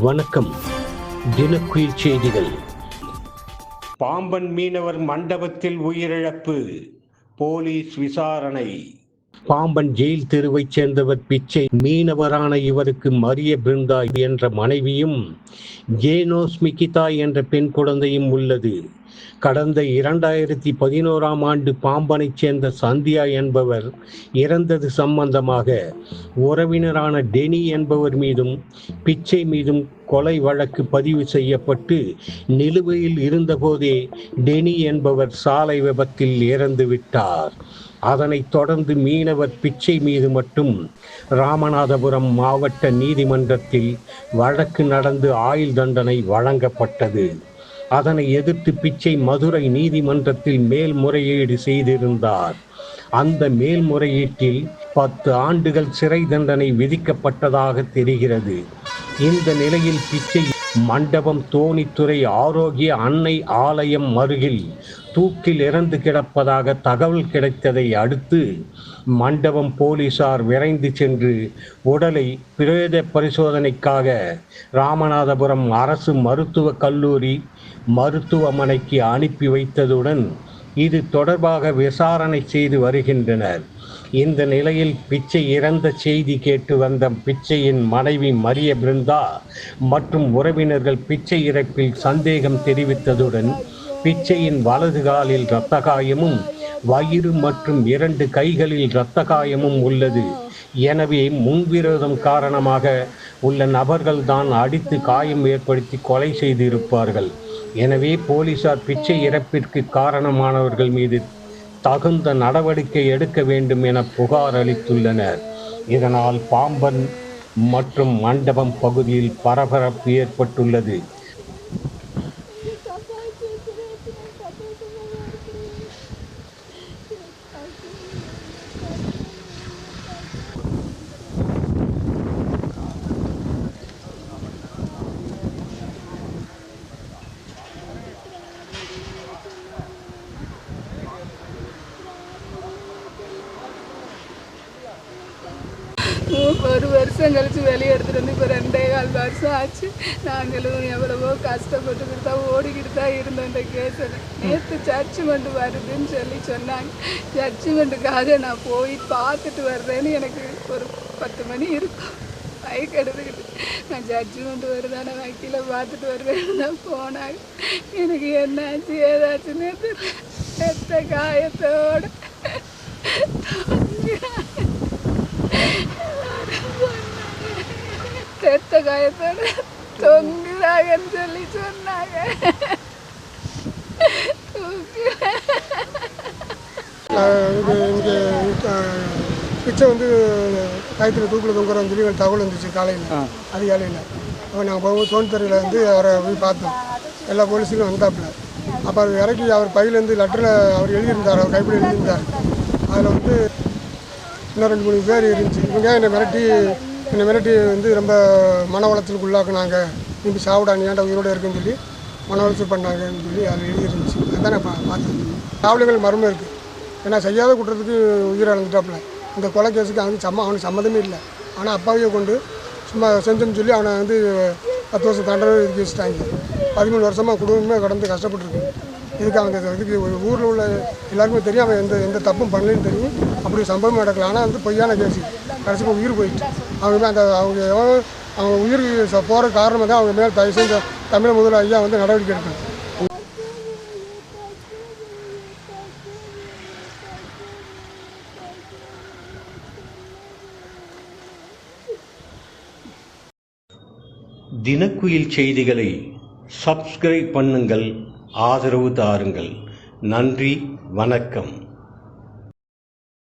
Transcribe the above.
வணக்கம். தினக்குயில் செய்திகள். பாம்பன் மீனவர் மண்டபத்தில் உயிரிழப்பு போலீஸ் விசாரணை. பாம்பன் ஜெயில் தெருவைச் சேர்ந்தவர் பிச்சை மீனவரான இவருக்கு மரிய பிருந்தா என்ற மனைவியும் ஜேனோஸ் மிகிதா என்ற பெண் குழந்தையும் உள்ளது. கடந்த இரண்டாயிரத்தி பதினோராம் ஆண்டு பாம்பனைச் சேர்ந்த சந்தியா என்பவர் இறந்தது சம்பந்தமாக உறவினரான டெனி என்பவர் மீதும் பிச்சை மீதும் கொலை வழக்கு பதிவு செய்யப்பட்டு நிலுவையில் இருந்தபோதே டெனி என்பவர் சாலை விபத்தில் இறந்து விட்டார் அதனைத் தொடர்ந்து மீனவர் பிச்சை மீது மட்டும் ராமநாதபுரம் மாவட்ட நீதிமன்றத்தில் வழக்கு நடந்து ஆயுள் தண்டனை வழங்கப்பட்டது. அதனை எதிர்த்து பிச்சை மதுரை நீதிமன்றத்தில் மேல்முறையீடு செய்திருந்தார். அந்த மேல்முறையீட்டில் பத்து ஆண்டுகள் சிறை தண்டனை விதிக்கப்பட்டதாக தெரிகிறது. இந்த நிலையில் பிச்சை மண்டபம் தோணித்துறை ஆரோக்கிய அன்னை ஆலயம் அருகில் தூக்கில் இறந்து கிடப்பதாக தகவல் கிடைத்ததை அடுத்து மண்டபம் போலீசார் விரைந்து சென்று உடலை பிரேத பரிசோதனைக்காக ராமநாதபுரம் அரசு மருத்துவக் கல்லூரி மருத்துவமனைக்கு அனுப்பி வைத்ததுடன் இது தொடர்பாக விசாரணை செய்து வருகின்றனர். இந்த நிலையில் பிச்சை இறந்த செய்தி கேட்டு வந்த பிச்சையின் மனைவி மரிய பிருந்தா மற்றும் உறவினர்கள் பிச்சை இறப்பில் சந்தேகம் தெரிவித்ததுடன் பிச்சையின் வலது காலில் இரத்த காயமும் வயிறு மற்றும் இரண்டு கைகளில் இரத்த காயமும் உள்ளது. எனவே முன்விரோதம் காரணமாக உள்ள நபர்கள் தான் அடித்து காயம் ஏற்படுத்தி கொலை செய்திருப்பார்கள். எனவே போலீசார் பிச்சை இறப்பிற்கு காரணமானவர்கள் மீது தகுந்த நடவடிக்கை எடுக்க வேண்டும் என புகார் அளித்துள்ளனர். இதனால் பாம்பன் மற்றும் மண்டபம் பகுதியில் பரபரப்பு ஏற்பட்டுள்ளது. ஒரு வருஷம் கழிச்சு வெளியே எடுத்துகிட்டு வந்து இப்போ ரெண்டே கால் வருஷம் ஆச்சு. நாங்களும் எவ்வளவோ கஷ்டப்பட்டுக்கிட்டு தான் ஓடிக்கிட்டு தான் இருந்தோம் இந்த கேஸில் நேற்று ஜட்ஜ்மெண்ட் வருதுன்னு சொல்லி சொன்னாங்க. ஜட்ஜ்மெண்ட்டுக்காக நான் போய் பார்த்துட்டு வர்றேன்னு எனக்கு ஒரு பத்து மணி இருக்கும். பைக் எடுத்துக்கிட்டு. நான் ஜட்ஜ்மெண்ட் வருதான வக்கீல பார்த்துட்டு வருவேன்னு தான் போனாங்க. எனக்கு என்னாச்சு ஏதாச்சுன்னு எத்த காயத்தோ காயத்தோட தொங்குறாங்கன்னு சொல்லி சொன்னாங்க. இங்கே பிச்சை வந்து கயத்தில் தூக்கில் தொங்குறோம்னு சொல்லி ஒரு தகவல் வந்துச்சு காலையில் அதிகாலையில். அப்போ நாங்கள் போகும்போது தோன்துறையில் வந்து அவரை போய் பார்த்தோம். எல்லா போலீஸுக்கும் வந்தாப்புல. அப்போ அவர் இறக்கி அவர் பையிலேருந்து லெட்டரில் அவர் எழுதியிருந்தார் அவர் கைப்பிடி எழுதியிருந்தார். அதில் வந்து இன்னும் ரெண்டு மூணு பேர் இருந்துச்சு. இவங்க என்னை மிரட்டி இந்த மிரட்டி வந்து ரொம்ப மன உளைச்சலுக்கு உள்ளாக்குனாங்க. நீ சாப்பிடா நீ ஏன்டா உயிரோடு இருக்குன்னு சொல்லி மன உளைச்சல் பண்ணாங்கன்னு சொல்லி அதில் எழுதிருந்துச்சு. அதுதான் நான் பா பார்த்தேன். காவலிகள் மர்மம் இருக்குது ஏன்னா செய்யாத குற்றத்துக்கு உயிர் இழந்துட்டாப்புல. இந்த கொலை கேஸுக்கு அவனுக்கு சம்ம அவனுக்கு சம்மதமே இல்லை. ஆனால் அப்பாவையை கொண்டு சும்மா செஞ்சோம்னு சொல்லி அவனை வந்து பத்து வருஷம் தண்டனை இதுக்கு வச்சுட்டாங்க. பதிமூணு வருஷமாக குடும்பமே கடந்து கஷ்டப்பட்டுருக்கு. இதுக்கு அந்த இதுக்கு ஊரில் உள்ள எல்லாருக்குமே தெரியும். அவன் எந்த எந்த தப்பும் பண்ணலன்னு தெரியும். அப்படி சம்பவம் நடக்கல. ஆனால் வந்து பொய்யான கேஸு கடைசிக்கு உயிர் போயிட்டு. அவங்க அந்த அவங்க எவ்வளோ அவங்க உயிர் போகிற காரணமாக தான் அவங்க மேலே தயவு செஞ்ச தமிழ் முதல்வர் ஐயா வந்து நடவடிக்கை எடுக்கணும். தினக்குயில் செய்திகளை சப்ஸ்கிரைப் பண்ணுங்கள். ஆதரவு தாருங்கள். நன்றி வணக்கம்.